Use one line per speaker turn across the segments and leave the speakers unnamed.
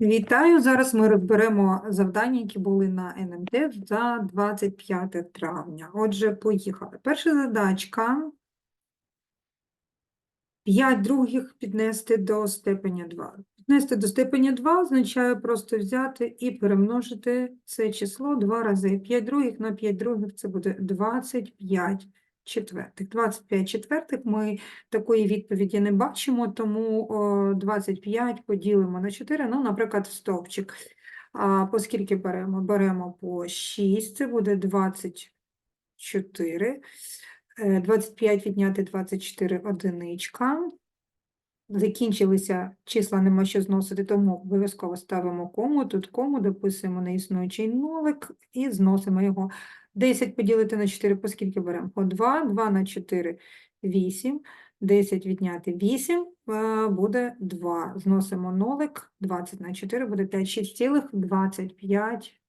Вітаю! Зараз ми розберемо завдання, які були на НМТ за 25 травня. Отже, поїхали. Перша задачка. 5 других піднести до степеня 2. Піднести до степеня 2 означає просто взяти і перемножити це число два рази. 5 других на 5 других це буде 25 четвертих. 25 четвертих ми такої відповіді не бачимо, тому 25 поділимо на 4, ну, наприклад, в стовпчик. А по скільки беремо? Беремо по 6, це буде 24. Е, 25 відняти 24 одиничка. Закінчилися числа, нема що зносити, тому обов'язково ставимо кому, тут кому, дописуємо неіснуючий нолик і зносимо його. 10 поділити на 4, по беремо? По 2, 2 на 4 – 8, 10 відняти 8 е, буде 2. Зносимо нолик, 20 на 4 буде 5, 6 цілих 25.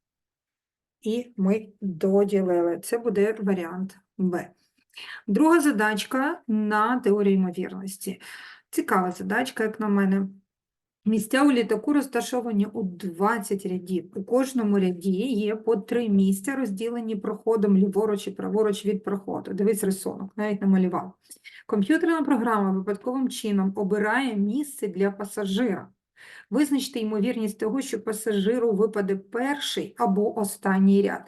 І ми доділили. Це буде варіант Б. Друга задачка на теорії ймовірності. Цікава задачка, як на мене. Місця у літаку розташовані у 20 рядів. У кожному ряді є по три місця, розділені проходом ліворуч і праворуч від проходу. Дивись рисунок, навіть намалював. Комп'ютерна програма випадковим чином обирає місце для пасажира. Визначте ймовірність того, що пасажиру випаде перший або останній ряд.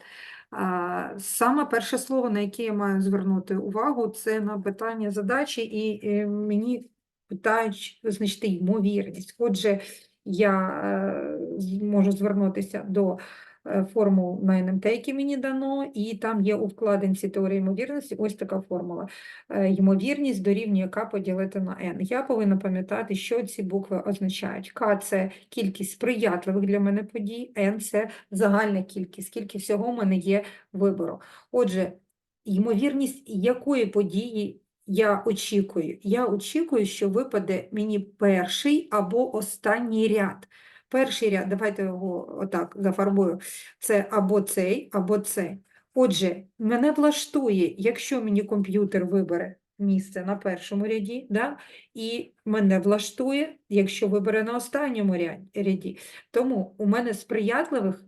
Саме перше слово, на яке я маю звернути увагу, це на питання задачі, і е, мені питають визначити ймовірність. Отже, я е, можу звернутися до е, формул на НМТ, які мені дано, і там є у вкладинці теорії ймовірності ось така формула. Е, Ймовірність дорівнює К поділити на N. Я повинна пам'ятати, що ці букви означають. К – це кількість сприятливих для мене подій, N – це загальна кількість, скільки всього в мене є вибору. Отже, ймовірність якої події я очікую? Я очікую, що випаде мені перший або останній ряд. Перший ряд, давайте його отак зафарбую, це або цей, або цей. Отже, мене влаштує, якщо мені комп'ютер вибере місце на першому ряді, да? і мене влаштує, якщо вибере на останньому ряді. Тому у мене сприятливих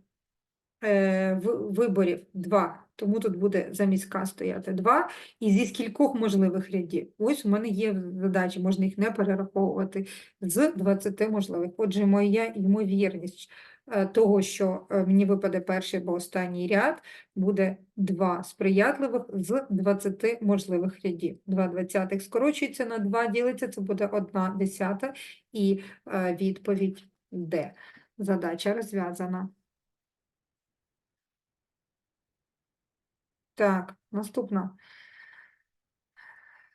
е, виборів два, тому тут буде замість К стояти два, і зі скількох можливих рядів. Ось у мене є задачі, можна їх не перераховувати з 20 можливих. Отже, моя ймовірність е, того, що е, мені випаде перший або останній ряд, буде 2 сприятливих з 20 можливих рядів. 2 двадцятих скорочується на 2, ділиться, це буде 1 десята, і е, відповідь Д. Задача розв'язана. Так, наступна.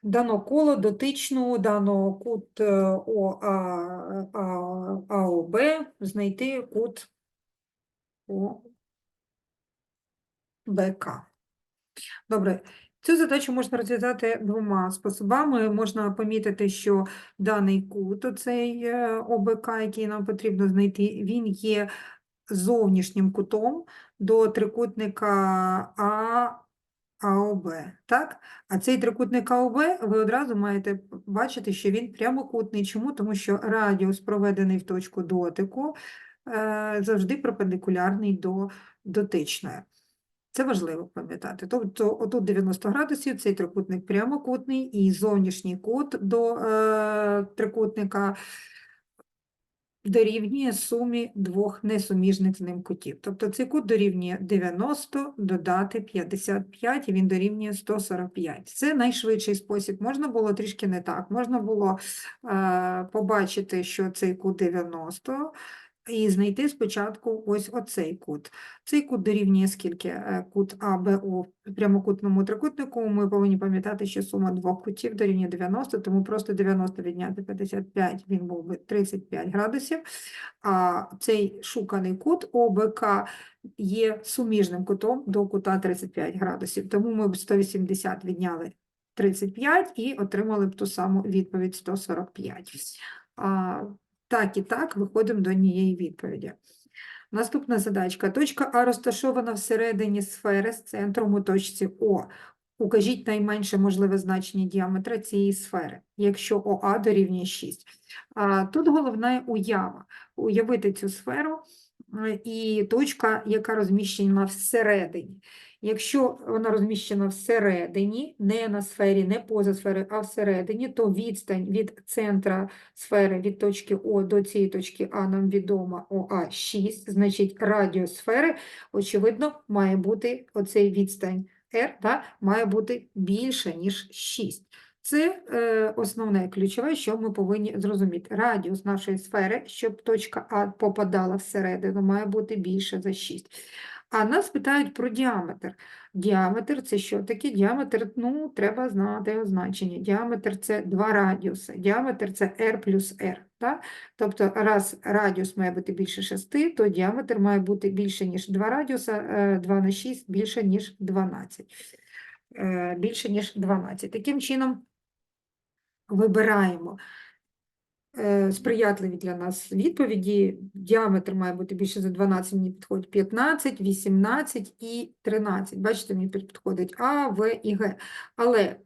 Дано коло дотичну, дано кут е, АОБ, знайти кут ОБК. Добре, цю задачу можна розв'язати двома способами. Можна помітити, що даний кут, оцей е, ОБК, який нам потрібно знайти, він є зовнішнім кутом до трикутника А, АОБ, так? А цей трикутник АОБ ви одразу маєте бачити, що він прямокутний. Чому? Тому що радіус, проведений в точку дотику, е, завжди перпендикулярний до дотичної. Це важливо пам'ятати. Тобто, отут 90 градусів, цей трикутник прямокутний, і зовнішній кут до е, трикутника дорівнює сумі двох несуміжних з ним кутів. Тобто цей кут дорівнює 90, додати 55, і він дорівнює 145. Це найшвидший спосіб. Можна було трішки не так. Можна було е, побачити, що цей кут 90, і знайти спочатку ось оцей кут. Цей кут дорівнює скільки? Е, Кут АБО в прямокутному трикутнику. Ми повинні пам'ятати, що сума двох кутів дорівнює 90, тому просто 90 відняти 55, він був би 35 градусів. А цей шуканий кут ОБК є суміжним кутом до кута 35 градусів. Тому ми б 180 відняли 35 і отримали б ту саму відповідь 145. Так і так виходимо до однієї відповіді. Наступна задачка. Точка А розташована всередині сфери з центром у точці О. укажіть найменше можливе значення діаметра цієї сфери, якщо ОА дорівнює 6. А, Тут головна уява. Уявити цю сферу е, і точка, яка розміщена всередині. Якщо вона розміщена всередині, не на сфері, не поза сферою, а всередині, то відстань від центра сфери від точки О до цієї точки А нам відома ОА 6, значить радіус сфери, очевидно, має бути оцей відстань R, да, має бути більше, ніж 6. Це е, основне ключове, що ми повинні зрозуміти. Радіус нашої сфери, щоб точка А попадала всередину, має бути більше за 6. А нас питають про діаметр. Діаметр це що таке? Діаметр, ну, треба знати його значення. Діаметр це два радіуси. Діаметр це r плюс r. Так? Тобто, раз радіус має бути більше 6, то діаметр має бути більше, ніж 2 радіуса, е, 2 на 6 більше, ніж 12. Е, Більше, ніж 12. Таким чином, вибираємо е, сприятливі для нас відповіді. Діаметр має бути більше за 12, мені підходить 15, 18 і 13. Бачите, мені підходить А, В і Г. Але е,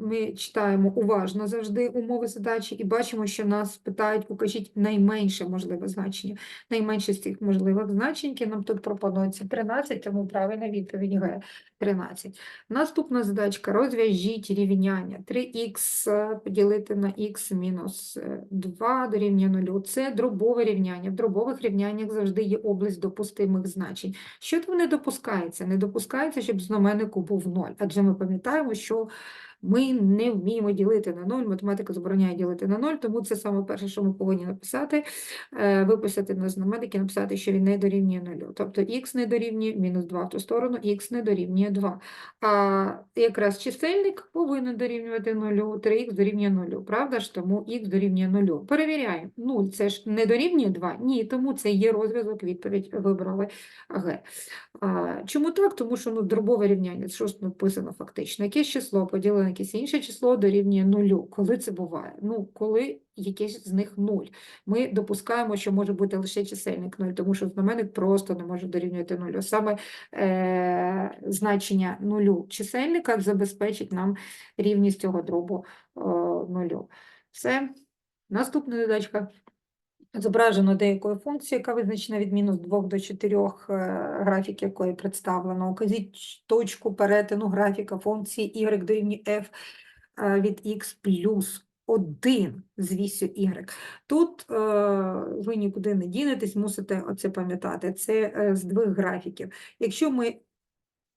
ми читаємо уважно завжди умови задачі і бачимо, що нас питають, покажіть найменше можливе значення. Найменше з цих можливих значень, які нам тут пропонується 13, тому правильна відповідь Г 13. Наступна задачка. Розв'яжіть рівняння. 3х поділити на х мінус е, 2 дорівнює 0. Це дробове рівняння. В дробових рівняннях завжди є область допустимих значень. Що там не допускається? Не допускається, щоб знаменнику був 0. Адже ми пам'ятаємо, що ми не вміємо ділити на 0, математика забороняє ділити на 0, тому це саме перше, що ми повинні написати, е, виписати на знаменник написати, що він не дорівнює 0. Тобто х не дорівнює мінус 2 в ту сторону, х не дорівнює 2. А якраз чисельник повинен дорівнювати 0, 3х дорівнює 0, правда ж? Тому х дорівнює 0. Перевіряємо. 0 це ж не дорівнює 2? Ні, тому це є розв'язок, відповідь вибрали Г. Чому так? Тому що ну, дробове рівняння, що написано фактично, якесь число поділене якесь інше число дорівнює нулю. Коли це буває? Ну, коли якесь з них нуль. Ми допускаємо, що може бути лише чисельник 0, тому що знаменник просто не може дорівнювати нулю. Саме е, значення нулю чисельника забезпечить нам рівність цього дробу е, нулю. Все. Наступна задачка. Зображено деякої функції, яка визначена від мінус 2 до 4, е, графік якої представлено. Указіть точку перетину графіка функції y дорівнює f е, від x плюс 1 з вісю y. Тут е, ви нікуди не дінетесь, мусите оце пам'ятати. Це е, здвиг графіків. Якщо ми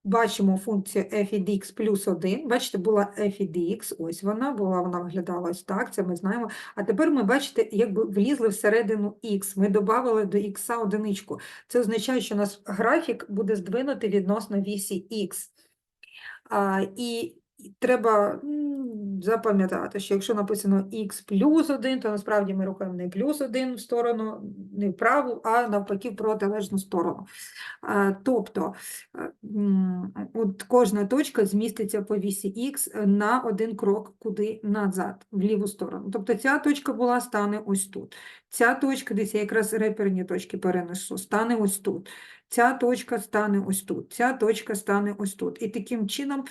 бачимо функцію f від x плюс 1, бачите, була f від x, ось вона була, вона виглядала ось так, це ми знаємо. А тепер ми, бачите, якби влізли всередину x, ми додали до x одиничку. Це означає, що у нас графік буде здвинути відносно вісі x. А, і треба запам'ятати, що якщо написано x плюс 1, то насправді ми рухаємо не плюс 1 в сторону, не вправу, а навпаки в протилежну сторону. Тобто е, от кожна точка зміститься по вісі х на один крок куди назад, в ліву сторону. Тобто ця точка була, стане ось тут. Ця точка, десь я якраз реперні точки перенесу, стане ось тут. Ця точка стане ось тут, ця точка стане ось тут. І таким чином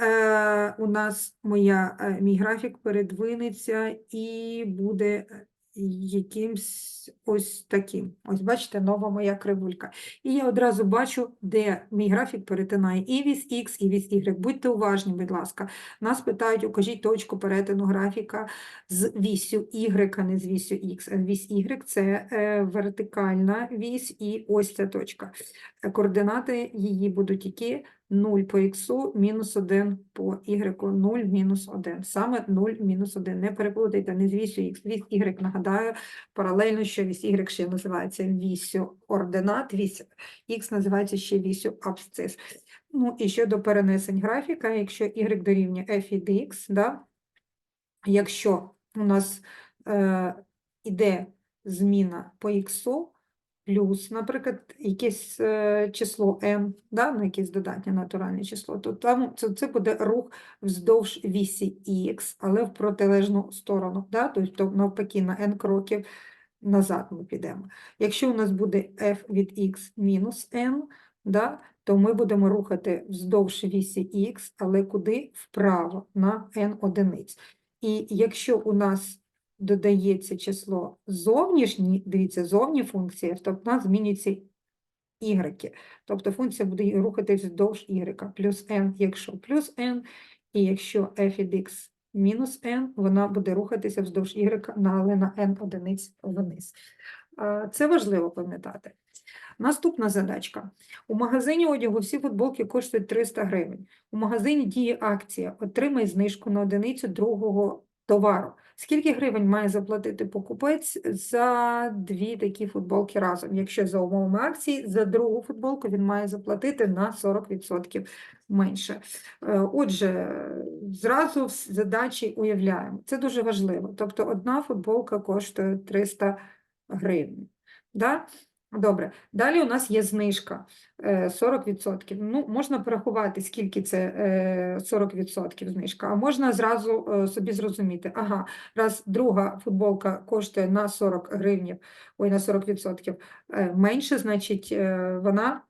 е, у нас моя, е, мій графік передвинеться і буде якимсь ось таким. Ось бачите, нова моя кривулька. І я одразу бачу, де мій графік перетинає і вісь Х, і вісь Y. Будьте уважні, будь ласка. Нас питають, укажіть точку перетину графіка з вісю Y, а не з вісю. А Вісь Y – це е, вертикальна вісь і ось ця точка. Координати її будуть які? 0 по х, мінус 1 по y, 0, мінус 1. Саме 0, мінус 1. Не переплутайте, не з вісю х. Вісь y, нагадаю, паралельно, що вісь y ще називається вісю ординат, вісь х називається ще вісю абсцис. Ну і щодо перенесень графіка, якщо y дорівнює f від x, да, якщо у нас е, іде зміна по х, плюс, наприклад, якесь е, число n, да, ну, якесь додатнє натуральне число, то там це, це буде рух вздовж вісі x, але в протилежну сторону, да, тобто навпаки на n кроків назад ми підемо. Якщо у нас буде f від x мінус n, да, то ми будемо рухати вздовж вісі х, але куди? Вправо на n одиниць. І якщо у нас додається число зовнішні, дивіться, зовні функція, то в нас змінюється y. Тобто функція буде рухатись вздовж y, плюс n, якщо плюс n, і якщо f від x мінус n, вона буде рухатися вздовж y, але на n одиниць вниз. Це важливо пам'ятати. Наступна задачка. У магазині одягу всі футболки коштують 300 гривень. У магазині діє акція «Отримай знижку на одиницю другого товару». Скільки гривень має заплатити покупець за дві такі футболки разом? Якщо за умовами акції, за другу футболку він має заплатити на 40% менше. Е, Отже, зразу задачі уявляємо. Це дуже важливо. Тобто одна футболка коштує 300 гривень. Да? Добре, далі у нас є знижка е, 40%. Ну, можна порахувати, скільки це е, 40% знижка, а можна зразу е, собі зрозуміти, ага, раз друга футболка коштує на 40 гривнів, ой, на 40% е, менше, значить е, вона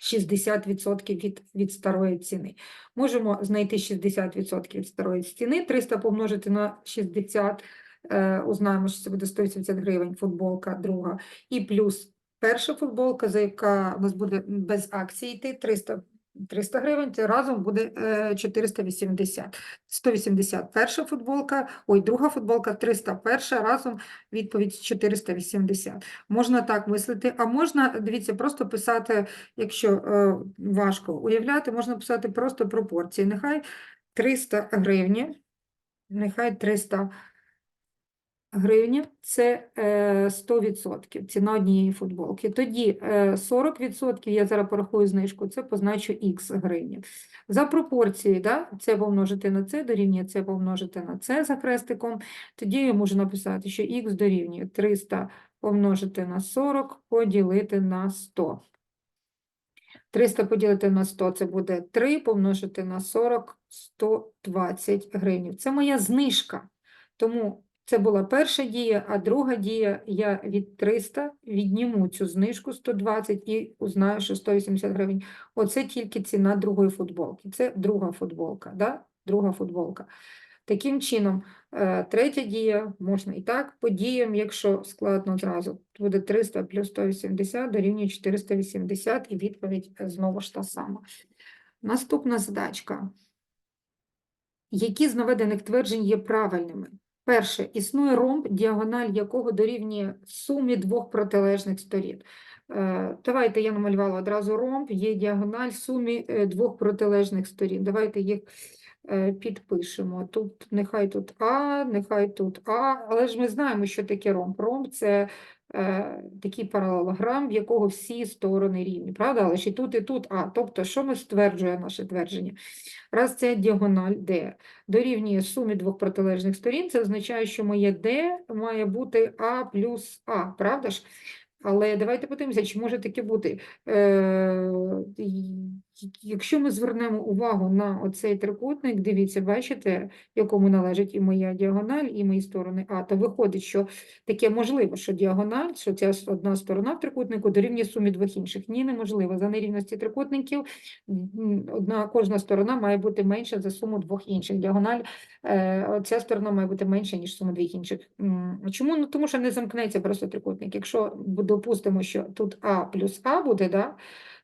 60% від, від старої ціни. Можемо знайти 60% від старої ціни, 300 помножити на 60, е, узнаємо, що це буде 180 гривень, футболка друга, і плюс перша футболка, за яка у нас буде без акції йти, 300, 300 гривень, це разом буде е, 480. 180 перша футболка, ой, друга футболка, 301 разом відповідь 480. Можна так мислити, а можна, дивіться, просто писати, якщо е, важко уявляти, можна писати просто пропорції. Нехай 300 гривні, нехай 300 гривні – це е, 100%, ціна однієї футболки. Тоді е, 40% я зараз порахую знижку, це позначу х гривні. За пропорції, да, це помножити на це дорівнює це помножити на це за хрестиком. Тоді я можу написати, що х дорівнює 300 помножити на 40 поділити на 100. 300 поділити на 100 – це буде 3, помножити на 40 – 120 гривень. Це моя знижка. Тому це була перша дія, а друга дія я від 300 відніму цю знижку 120 і узнаю, що 180 гривень. Оце тільки ціна другої футболки. Це друга футболка, да? друга футболка. Таким чином, е, третя дія можна і так, по діям, якщо складно зразу, буде 300 плюс 180 дорівнює 480, і відповідь знову ж та сама. Наступна задачка. Які з наведених тверджень є правильними? Перше, існує ромб, діагональ якого дорівнює сумі двох протилежних сторін. Е, Давайте я намалювала одразу ромб, є діагональ сумі е, двох протилежних сторін. Давайте їх е, підпишемо. Тут нехай тут А, нехай тут А, але ж ми знаємо, що таке ромб. Ромб – це такий паралелограм, в якого всі сторони рівні, правда? Але ще тут і тут А. Тобто, що ми стверджує наше твердження? Раз це діагональ D дорівнює сумі двох протилежних сторін, це означає, що моє D має бути А плюс А, правда ж? Але давайте подивимося, чи може таке бути. Е, Якщо ми звернемо увагу на оцей трикутник, дивіться, бачите, якому належить і моя діагональ, і мої сторони А, то виходить, що таке можливо, що діагональ, що ця одна сторона в трикутнику дорівнює сумі двох інших. Ні, неможливо. За нерівності трикутників одна, кожна сторона має бути менша за суму двох інших. Діагональ, е, ця сторона має бути менша, ніж сума двох інших. Чому? Ну, тому що не замкнеться просто трикутник. Якщо допустимо, що тут А плюс А буде, да,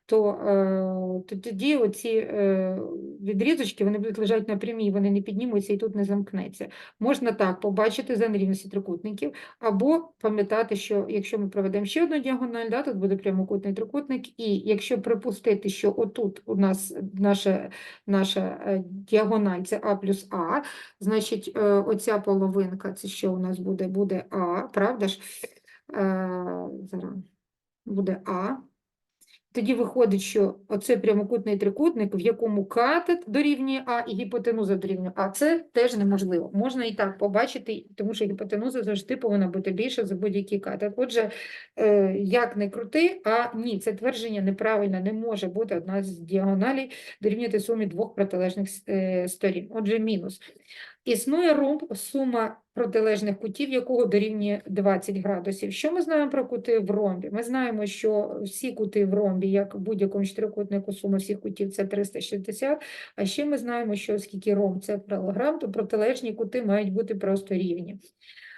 то, е, то тоді оці е, відрізочки вони будуть лежати на прямій, вони не піднімуться і тут не замкнеться. Можна так побачити за нерівності трикутників, або пам'ятати, що якщо ми проведемо ще одну діагональ, да, тут буде прямокутний трикутник, і якщо припустити, що отут у нас наша, наша е, діагональ це А плюс А, значить оця половинка, це що у нас буде? Буде А, правда ж? Зараз буде А. Тоді виходить, що оце прямокутний трикутник, в якому катет дорівнює А і гіпотенуза дорівнює А, це теж неможливо. Можна і так побачити, тому що гіпотенуза завжди повинна бути більша за будь-який катет. Отже, е, як не крути, а ні, це твердження неправильне, не може бути одна з діагоналей дорівнювати сумі двох протилежних е, сторін. Отже, мінус. Існує ромб, сума протилежних кутів якого дорівнює 20 градусів. Що ми знаємо про кути в ромбі? Ми знаємо, що всі кути в ромбі, як в будь-якому чотирикутнику, сума всіх кутів це 360, а ще ми знаємо, що оскільки ромб це паралограм, то протилежні кути мають бути просто рівні.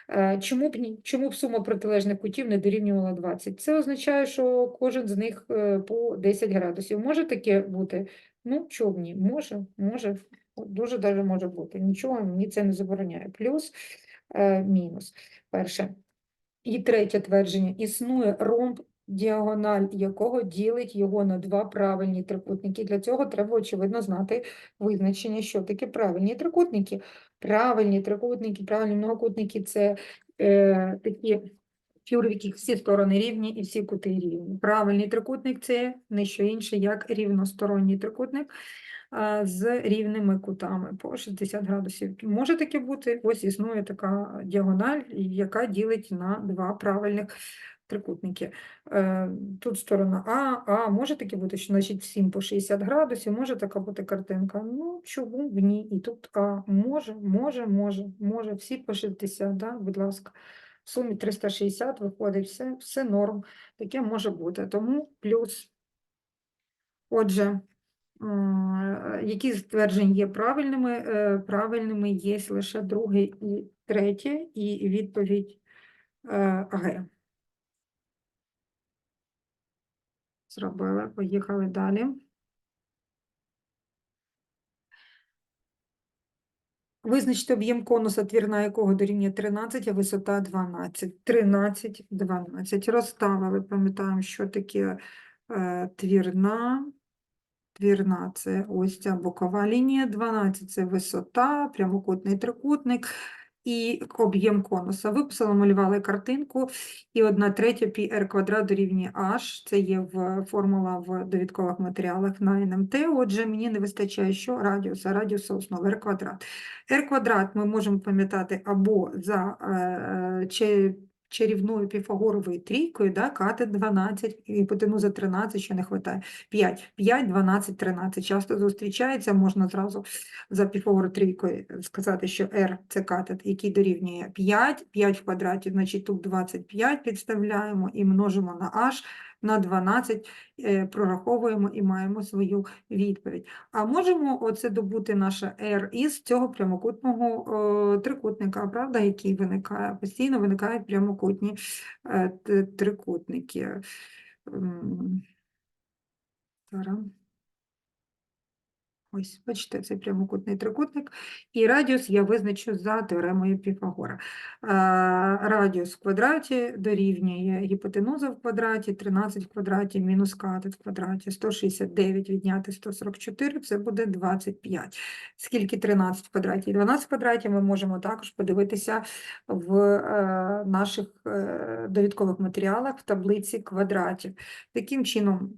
Е, Чому б, чому б сума протилежних кутів не дорівнювала 20? Це означає, що кожен з них е, по 10 градусів. Може таке бути? Ну, б ні? Може, може, дуже даже може бути. Нічого мені це не забороняє. Плюс, мінус. Перше. І третє твердження. Існує ромб, діагональ якого ділить його на два правильні трикутники. Для цього треба, очевидно, знати визначення, що таке правильні трикутники. Правильні трикутники, правильні многокутники – це е, такі фігури, в яких всі сторони рівні і всі кути рівні. Правильний трикутник – це не що інше, як рівносторонній трикутник з рівними кутами по 60 градусів. Може таке бути, ось існує така діагональ, яка ділить на два правильних трикутники. Е, Тут сторона А, А, може таке бути, що значить всім по 60 градусів, може така бути картинка. Ну, чому б ні? І тут А, може, може, може, може, всі по 60, да, будь ласка. В сумі 360 виходить, все, все норм, таке може бути. Тому плюс. Отже, м, які ствердження є правильними? Е, Правильними є лише друге і третє, і відповідь е, Г. Зробили, поїхали далі. Визначте об'єм конуса, твірна якого дорівнює 13, а висота 12. 13, 12. Розставили, пам'ятаємо, що таке е, твірна. Твірна – це ось ця бокова лінія, 12 – це висота, прямокутний трикутник і об'єм конуса. Виписали, малювали картинку, і 1 третя πr квадрат дорівнює h, це є в, формула в довідкових матеріалах на НМТ, отже, мені не вистачає що? Радіуса, радіуса основи r квадрат. r квадрат ми можемо пам'ятати або за е, чи, чарівною піфагоровою трійкою, да, кати 12, гіпотенуза 13, що не вистачає. 5, 5, 12, 13 часто зустрічається, можна зразу за піфагору трійкою сказати, що r – це катет, який дорівнює 5, 5 в квадраті, значить тут 25 підставляємо і множимо на h, на 12 е, прораховуємо і маємо свою відповідь. А можемо оце добути наше r із цього прямокутного е, трикутника, правда, який виникає, постійно виникають прямокутні е, трикутники. Зараз. Ось, бачите, це прямокутний трикутник, і радіус я визначу за теоремою Піфагора. Радіус в квадраті дорівнює гіпотенуза в квадраті, 13 в квадраті, мінус катет в квадраті, 169 відняти 144, це буде 25. Скільки 13 в квадраті і 12 в квадраті, ми можемо також подивитися в е, наших е, довідкових матеріалах в таблиці квадратів. Таким чином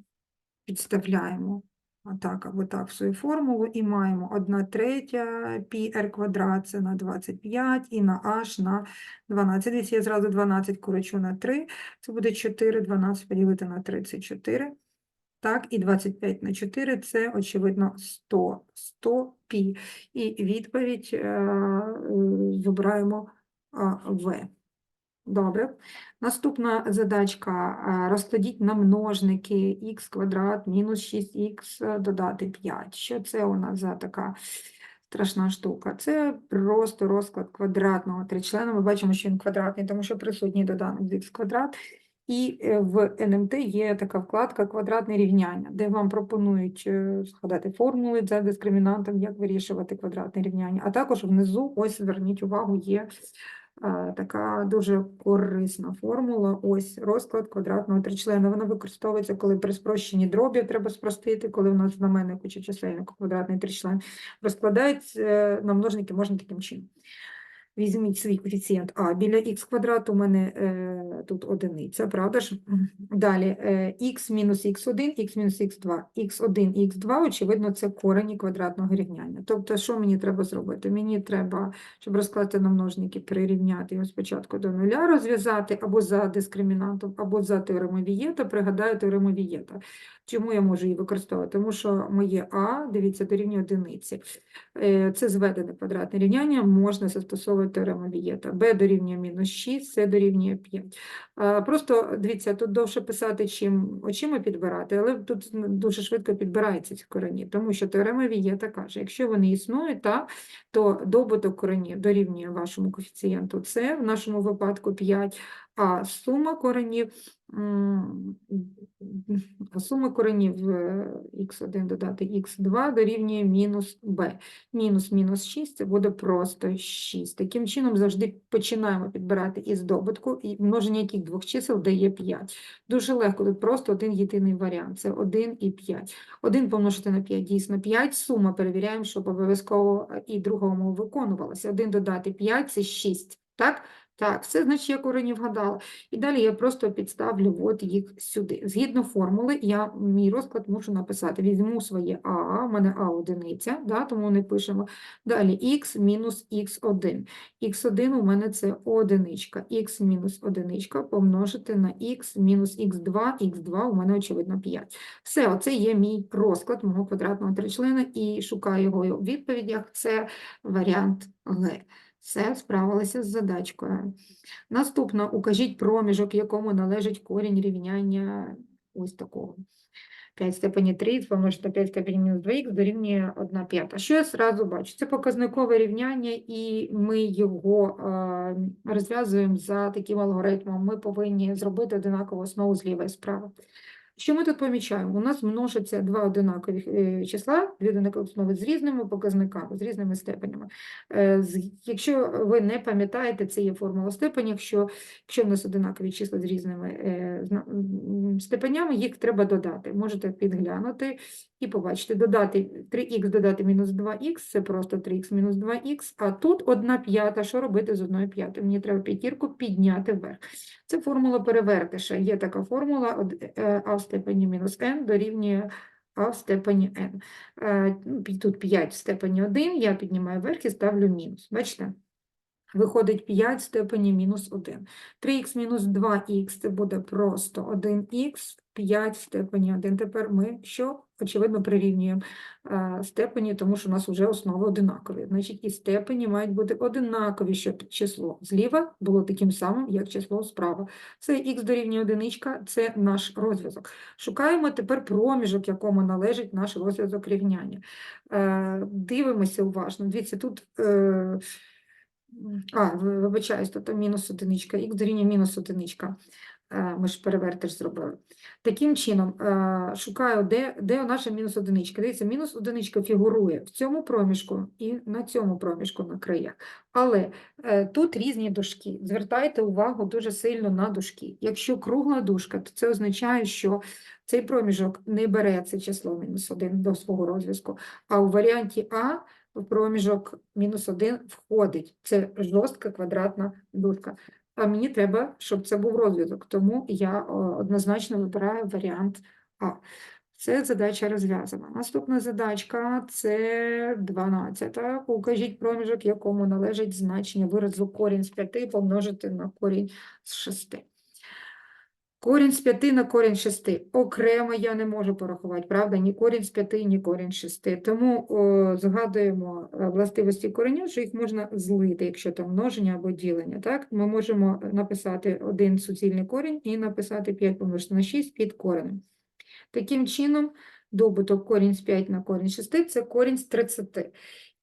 підставляємо Отак або так в свою формулу і маємо 1 третя πr квадрат це на 25 і на h на 12. Дивіться, я зразу 12 корочу на 3, це буде 4, 12 поділити на 3 – це 4. Так, і 25 на 4 – це, очевидно, 100, 100 пі. І відповідь е, е, вибираємо а, В. Добре. Наступна задачка. Розкладіть на множники х квадрат мінус 6х додати 5. Що це у нас за така страшна штука? Це просто розклад квадратного тричлена. Ми бачимо, що він квадратний, тому що присутній доданок з х квадрат. І е, в НМТ є така вкладка «Квадратне рівняння», де вам пропонують е, згадати формули за дискримінантом, як вирішувати квадратне рівняння. А також внизу, ось зверніть увагу, є така дуже корисна формула. Ось розклад квадратного тричлена. Вона використовується, коли при спрощенні дробів треба спростити, коли у нас знаменнику чи чисельнику квадратний тричлен. Розкладають е, на множники можна таким чином. Візьміть свій коефіцієнт А. Біля х квадрату у мене е, тут одиниця, правда ж? Далі е, х мінус х1, х мінус х2, х1, х2, очевидно, це корені квадратного рівняння. Тобто, що мені треба зробити? Мені треба, щоб розкласти на множники, прирівняти його спочатку до нуля, розв'язати або за дискримінантом, або за теоремою Вієта. Пригадаю теорему Вієта. Чому я можу її використовувати? Тому що моє А, дивіться, дорівнює одиниці. Е, Це зведене квадратне рівняння, можна застосовувати теорему Вієта. Б дорівнює мінус 6, С дорівнює 5. Просто, дивіться, тут довше писати, чим очима підбирати, але тут дуже швидко підбираються ці корені, тому що теорема Вієта каже, якщо вони існують, так, то добуток коренів дорівнює вашому коефіцієнту С, в нашому випадку 5, а сума коренів сума коренів х1 додати х2 дорівнює мінус b. Мінус мінус 6 це буде просто 6. Таким чином завжди починаємо підбирати із добутку, і множення яких двох чисел дає 5. Дуже легко, тут просто один єдиний варіант, це 1 і 5. 1 помножити на 5 дійсно 5, сума перевіряємо, щоб обов'язково е, і друга умова виконувалася. 1 додати 5 – це 6, так? Так, все, значить, я корені вгадала. І далі я просто підставлю от їх сюди. Згідно формули, я мій розклад мушу написати. Візьму своє А, в мене А одиниця, да, тому не пишемо. Далі х мінус х1. х1 у мене це одиничка. х мінус одиничка помножити на х мінус х2, х2 у мене, очевидно, 5. Все, оце є мій розклад мого квадратного тричлена, і шукаю його у відповідях. Це варіант Г. Все, справилися з задачкою. Наступно, укажіть проміжок, якому належить корінь рівняння ось такого. 5 в степені 3 помножити на 5 степені мінус 2х дорівнює 1 п'ята. Що я зразу бачу? Це показникове рівняння, і ми його е, розв'язуємо за таким алгоритмом. Ми повинні зробити одинакову основу зліва і справа. Що ми тут помічаємо? У нас множаться два одинакові е, числа, дві одинакові з різними показниками, з різними степенями. Е, Якщо ви не пам'ятаєте, це є формула степені, якщо, якщо в нас одинакові числа з різними е, степенями, їх треба додати. Можете підглянути і побачите, додати 3х додати мінус 2х, це просто 3х мінус 2х, а тут 1 п'ята, що робити з 1 п'ятою? Мені треба п'ятірку підняти вверх. Це формула перевертиша. Є така формула е, а в степені мінус n дорівнює а в степені n. Е, ну, Тут 5 в степені 1, я піднімаю вверх і ставлю мінус. Бачите? Виходить 5 в степені мінус 1. 3х мінус 2х це буде просто 1х, 5 в степені 1. Тепер ми що? Очевидно, прирівнюємо е, степені, тому що у нас вже основи одинакові. Значить, і степені мають бути одинакові, щоб число зліва було таким самим, як число справа. Це х дорівнює одиничка, це наш розв'язок. Шукаємо тепер проміжок, якому належить наш розв'язок рівняння. Е, Дивимося уважно. Дивіться, тут. е, а, ви- вибачаюсь, тут мінус одиничка, х дорівнює мінус одиничка. Ми ж перевертиш зробили. Таким чином, е, шукаю, де, де наша мінус одиничка. Дивіться, мінус одиничка фігурує в цьому проміжку і на цьому проміжку на краях. Але е, тут різні дужки. Звертайте увагу дуже сильно на дужки. Якщо кругла дужка, то це означає, що цей проміжок не бере це число мінус 1 до свого розв'язку, а у варіанті А в проміжок мінус 1 входить. Це жорстка квадратна дужка. А мені треба, щоб це був розвиток, тому я однозначно вибираю варіант А. Це задача розв'язана. Наступна задачка – це 12. Укажіть проміжок, якому належить значення виразу корінь з 5 помножити на корінь з 6. Корінь з 5 на корінь 6. Окремо я не можу порахувати, правда? Ні корінь з 5, ні корінь 6. Тому о, згадуємо е, властивості коренів, що їх можна злити, якщо там множення або ділення. Так? Ми можемо написати один суцільний корінь і написати 5 помножити на 6 під коренем. Таким чином, добуток корінь з 5 на корінь 6 – це корінь з 30.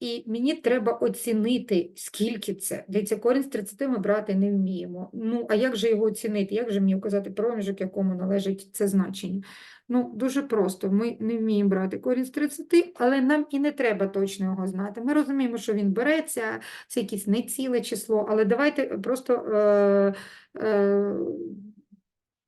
І мені треба оцінити, скільки це. Дивіться, корінь з 30 ми брати не вміємо. Ну, а як же його оцінити? Як же мені вказати проміжок, якому належить це значення? Ну, дуже просто. Ми не вміємо брати корінь з 30, але нам і не треба точно його знати. Ми розуміємо, що він береться, це якесь неціле число, але давайте просто е, е,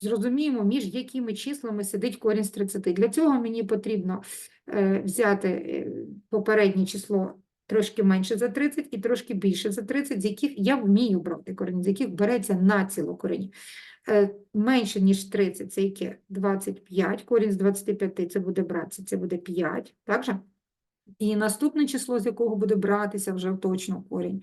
зрозуміємо, між якими числами сидить корінь з 30. Для цього мені потрібно е, взяти е, попереднє число трошки менше за 30 і трошки більше за 30, з яких я вмію брати корінь, з яких береться націло корінь. Е, Менше, ніж 30, це яке? 25, корінь з 25 це буде братися, це буде 5, так же? І наступне число, з якого буде братися вже точно корінь.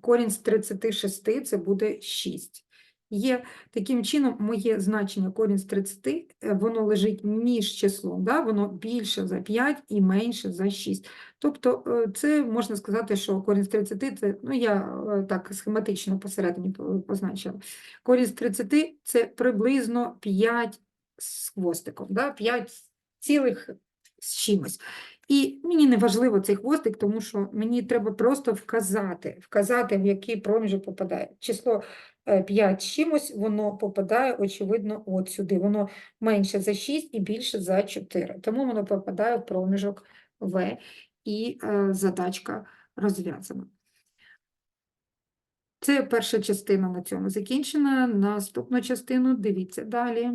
Корінь з 36 це буде 6. Є таким чином моє значення корінь з 30, е, воно лежить між числом, да? воно більше за 5 і менше за 6. Тобто е, це можна сказати, що корінь з 30 це, ну я е, так схематично посередині позначила. Корінь з 30 це приблизно 5 з хвостиком, да? 5 цілих з чимось. І мені не важливо цей хвостик, тому що мені треба просто вказати, вказати, в який проміжок попадає. Число 5 чимось, воно попадає, очевидно, от сюди. Воно менше за 6 і більше за 4. Тому воно попадає в проміжок В, і е, задачка розв'язана. Це перша частина на цьому закінчена. Наступну частину дивіться далі.